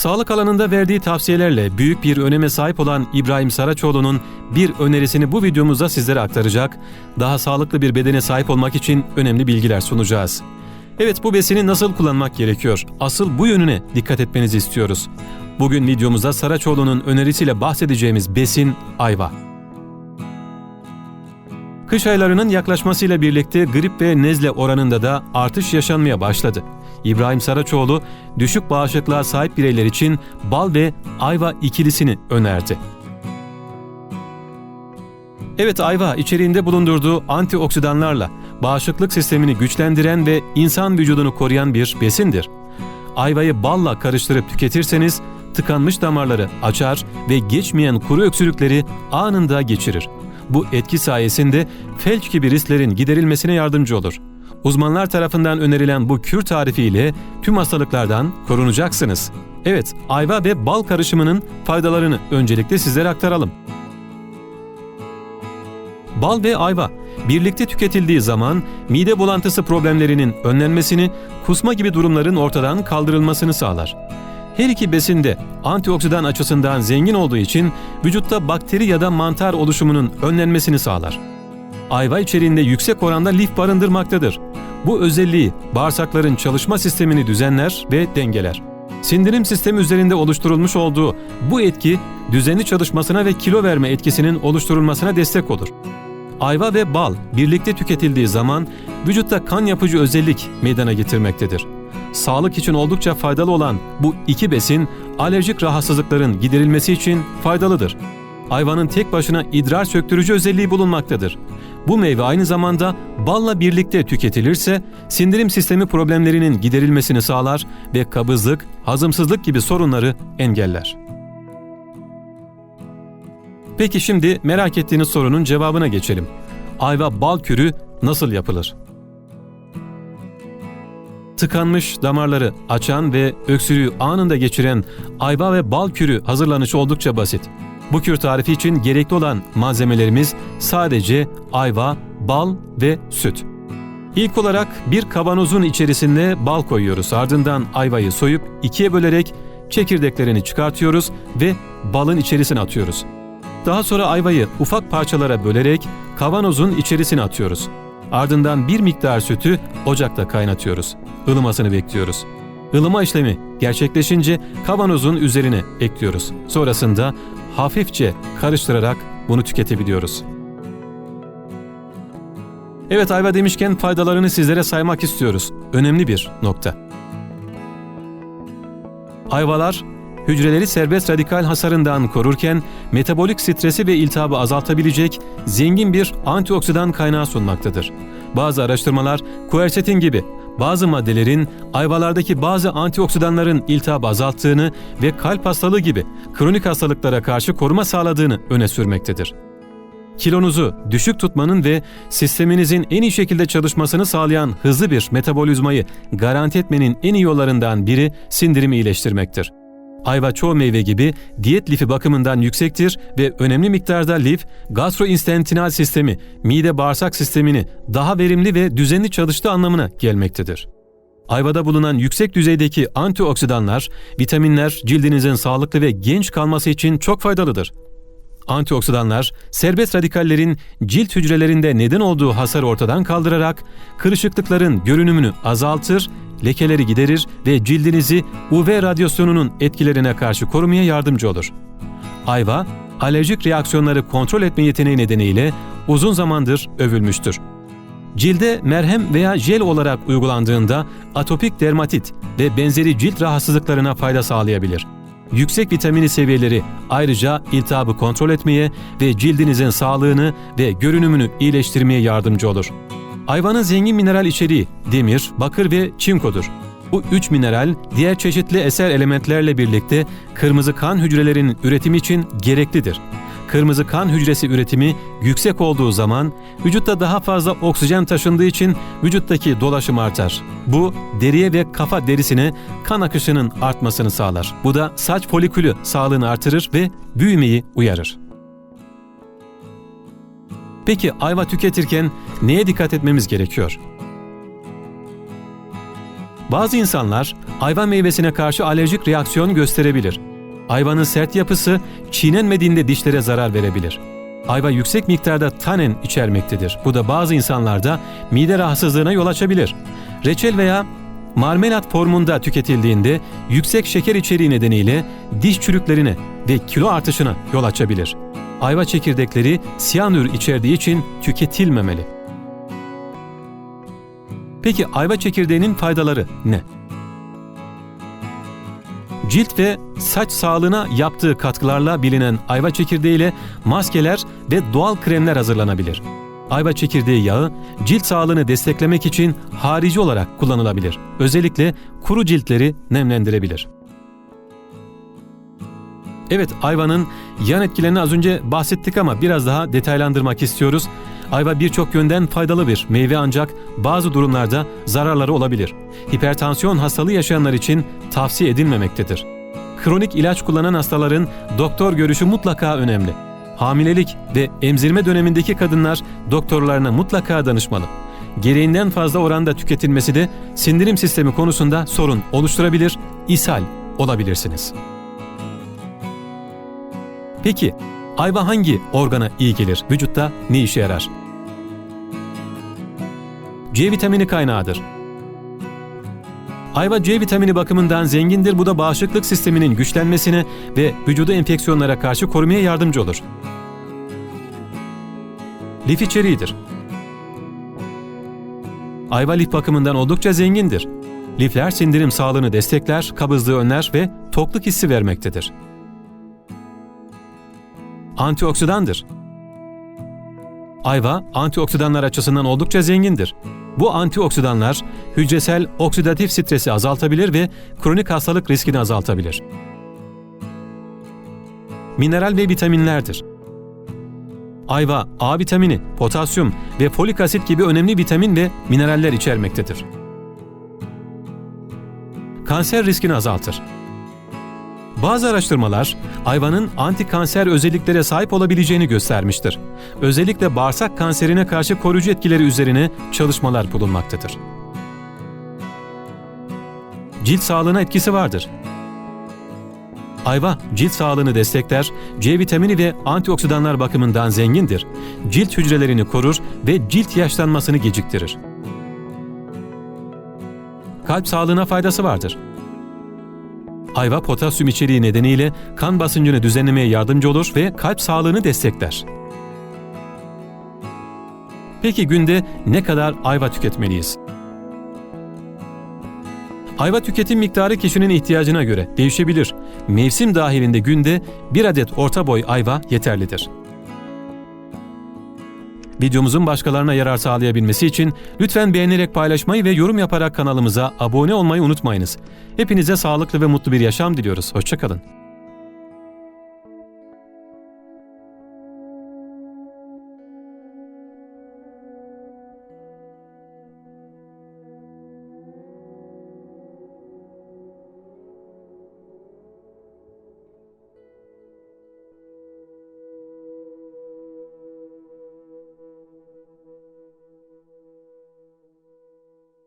Sağlık alanında verdiği tavsiyelerle büyük bir öneme sahip olan İbrahim Saraçoğlu'nun bir önerisini bu videomuzda sizlere aktaracak, daha sağlıklı bir bedene sahip olmak için önemli bilgiler sunacağız. Evet bu besini nasıl kullanmak gerekiyor? Asıl bu yönüne dikkat etmenizi istiyoruz. Bugün videomuzda Saraçoğlu'nun önerisiyle bahsedeceğimiz besin ayva. Kış aylarının yaklaşmasıyla birlikte grip ve nezle oranında da artış yaşanmaya başladı. İbrahim Saraçoğlu düşük bağışıklığa sahip bireyler için bal ve ayva ikilisini önerdi. Evet ayva içeriğinde bulundurduğu antioksidanlarla bağışıklık sistemini güçlendiren ve insan vücudunu koruyan bir besindir. Ayvayı balla karıştırıp tüketirseniz tıkanmış damarları açar ve geçmeyen kuru öksürükleri anında geçirir. Bu etki sayesinde felç gibi risklerin giderilmesine yardımcı olur. Uzmanlar tarafından önerilen bu kür tarifiyle tüm hastalıklardan korunacaksınız. Evet, ayva ve bal karışımının faydalarını öncelikle sizlere aktaralım. Bal ve ayva birlikte tüketildiği zaman mide bulantısı problemlerinin önlenmesini, kusma gibi durumların ortadan kaldırılmasını sağlar. Her iki besin de antioksidan açısından zengin olduğu için vücutta bakteri ya da mantar oluşumunun önlenmesini sağlar. Ayva içeriğinde yüksek oranda lif barındırmaktadır. Bu özelliği bağırsakların çalışma sistemini düzenler ve dengeler. Sindirim sistemi üzerinde oluşturulmuş olduğu bu etki düzenli çalışmasına ve kilo verme etkisinin oluşturulmasına destek olur. Ayva ve bal birlikte tüketildiği zaman vücutta kan yapıcı özellik meydana getirmektedir. Sağlık için oldukça faydalı olan bu iki besin alerjik rahatsızlıkların giderilmesi için faydalıdır. Ayvanın tek başına idrar söktürücü özelliği bulunmaktadır. Bu meyve aynı zamanda balla birlikte tüketilirse sindirim sistemi problemlerinin giderilmesini sağlar ve kabızlık, hazımsızlık gibi sorunları engeller. Peki şimdi merak ettiğiniz sorunun cevabına geçelim. Ayva bal kürü nasıl yapılır? Tıkanmış damarları açan ve öksürüğü anında geçiren ayva ve bal kürü hazırlanışı oldukça basit. Bu kür tarifi için gerekli olan malzemelerimiz sadece ayva, bal ve süt. İlk olarak bir kavanozun içerisine bal koyuyoruz. Ardından ayvayı soyup ikiye bölerek çekirdeklerini çıkartıyoruz ve balın içerisine atıyoruz. Daha sonra ayvayı ufak parçalara bölerek kavanozun içerisine atıyoruz. Ardından bir miktar sütü ocakta kaynatıyoruz. Ilımasını bekliyoruz. Ilıma işlemi gerçekleşince kavanozun üzerine ekliyoruz. Sonrasında hafifçe karıştırarak bunu tüketebiliyoruz. Evet ayva demişken faydalarını sizlere saymak istiyoruz. Önemli bir nokta. Ayvalar hücreleri serbest radikal hasarından korurken metabolik stresi ve iltihabı azaltabilecek zengin bir antioksidan kaynağı sunmaktadır. Bazı araştırmalar kuersetin gibi bazı maddelerin ayvalardaki bazı antioksidanların iltihabı azalttığını ve kalp hastalığı gibi kronik hastalıklara karşı koruma sağladığını öne sürmektedir. Kilonuzu düşük tutmanın ve sisteminizin en iyi şekilde çalışmasını sağlayan hızlı bir metabolizmayı garanti etmenin en iyi yollarından biri sindirimi iyileştirmektir. Ayva çoğu meyve gibi diyet lifi bakımından yüksektir ve önemli miktarda lif, gastrointestinal sistemi, mide bağırsak sistemini daha verimli ve düzenli çalıştığı anlamına gelmektedir. Ayvada bulunan yüksek düzeydeki antioksidanlar, vitaminler cildinizin sağlıklı ve genç kalması için çok faydalıdır. Antioksidanlar, serbest radikallerin cilt hücrelerinde neden olduğu hasarı ortadan kaldırarak kırışıklıkların görünümünü azaltır, lekeleri giderir ve cildinizi UV radyasyonunun etkilerine karşı korumaya yardımcı olur. Ayva, alerjik reaksiyonları kontrol etme yeteneği nedeniyle uzun zamandır övülmüştür. Cilde merhem veya jel olarak uygulandığında atopik dermatit ve benzeri cilt rahatsızlıklarına fayda sağlayabilir. Yüksek vitamini seviyeleri ayrıca iltihabı kontrol etmeye ve cildinizin sağlığını ve görünümünü iyileştirmeye yardımcı olur. Ayvanın zengin mineral içeriği demir, bakır ve çinkodur. Bu üç mineral diğer çeşitli eser elementlerle birlikte kırmızı kan hücrelerinin üretimi için gereklidir. Kırmızı kan hücresi üretimi yüksek olduğu zaman vücutta daha fazla oksijen taşındığı için vücuttaki dolaşım artar. Bu deriye ve kafa derisine kan akışının artmasını sağlar. Bu da saç folikülü sağlığını artırır ve büyümeyi uyarır. Peki ayva tüketirken neye dikkat etmemiz gerekiyor? Bazı insanlar ayva meyvesine karşı alerjik reaksiyon gösterebilir. Ayvanın sert yapısı çiğnenmediğinde dişlere zarar verebilir. Ayva yüksek miktarda tanin içermektedir. Bu da bazı insanlarda mide rahatsızlığına yol açabilir. Reçel veya marmelat formunda tüketildiğinde yüksek şeker içeriği nedeniyle diş çürüklerine ve kilo artışına yol açabilir. Ayva çekirdekleri siyanür içerdiği için tüketilmemeli. Peki ayva çekirdeğinin faydaları ne? Cilt ve saç sağlığına yaptığı katkılarla bilinen ayva çekirdeğiyle maskeler ve doğal kremler hazırlanabilir. Ayva çekirdeği yağı cilt sağlığını desteklemek için harici olarak kullanılabilir. Özellikle kuru ciltleri nemlendirebilir. Evet ayvanın yan etkilerini az önce bahsettik ama biraz daha detaylandırmak istiyoruz. Ayva birçok yönden faydalı bir meyve ancak bazı durumlarda zararları olabilir. Hipertansiyon hastalığı yaşayanlar için tavsiye edilmemektedir. Kronik ilaç kullanan hastaların doktor görüşü mutlaka önemli. Hamilelik ve emzirme dönemindeki kadınlar doktorlarına mutlaka danışmalı. Gereğinden fazla oranda tüketilmesi de sindirim sistemi konusunda sorun oluşturabilir, ishal olabilirsiniz. Peki ayva hangi organa iyi gelir? Vücutta ne işe yarar? C vitamini kaynağıdır. Ayva C vitamini bakımından zengindir. Bu da bağışıklık sisteminin güçlenmesine ve vücudu enfeksiyonlara karşı korumaya yardımcı olur. Lif içeriğidir. Ayva lif bakımından oldukça zengindir. Lifler sindirim sağlığını destekler, kabızlığı önler ve tokluk hissi vermektedir. Antioksidandır. Ayva antioksidanlar açısından oldukça zengindir. Bu antioksidanlar hücresel oksidatif stresi azaltabilir ve kronik hastalık riskini azaltabilir. Mineral ve vitaminlerdir. Ayva, A vitamini, potasyum ve folik asit gibi önemli vitamin ve mineraller içermektedir. Kanser riskini azaltır. Bazı araştırmalar ayvanın anti-kanser özelliklere sahip olabileceğini göstermiştir. Özellikle bağırsak kanserine karşı koruyucu etkileri üzerine çalışmalar bulunmaktadır. Cilt sağlığına etkisi vardır. Ayva cilt sağlığını destekler, C vitamini ve antioksidanlar bakımından zengindir. Cilt hücrelerini korur ve cilt yaşlanmasını geciktirir. Kalp sağlığına faydası vardır. Ayva potasyum içeriği nedeniyle kan basıncını düzenlemeye yardımcı olur ve kalp sağlığını destekler. Peki günde ne kadar ayva tüketmeliyiz? Ayva tüketim miktarı kişinin ihtiyacına göre değişebilir. Mevsim dahilinde günde bir adet orta boy ayva yeterlidir. Videomuzun başkalarına yarar sağlayabilmesi için lütfen beğenerek paylaşmayı ve yorum yaparak kanalımıza abone olmayı unutmayınız. Hepinize sağlıklı ve mutlu bir yaşam diliyoruz. Hoşçakalın.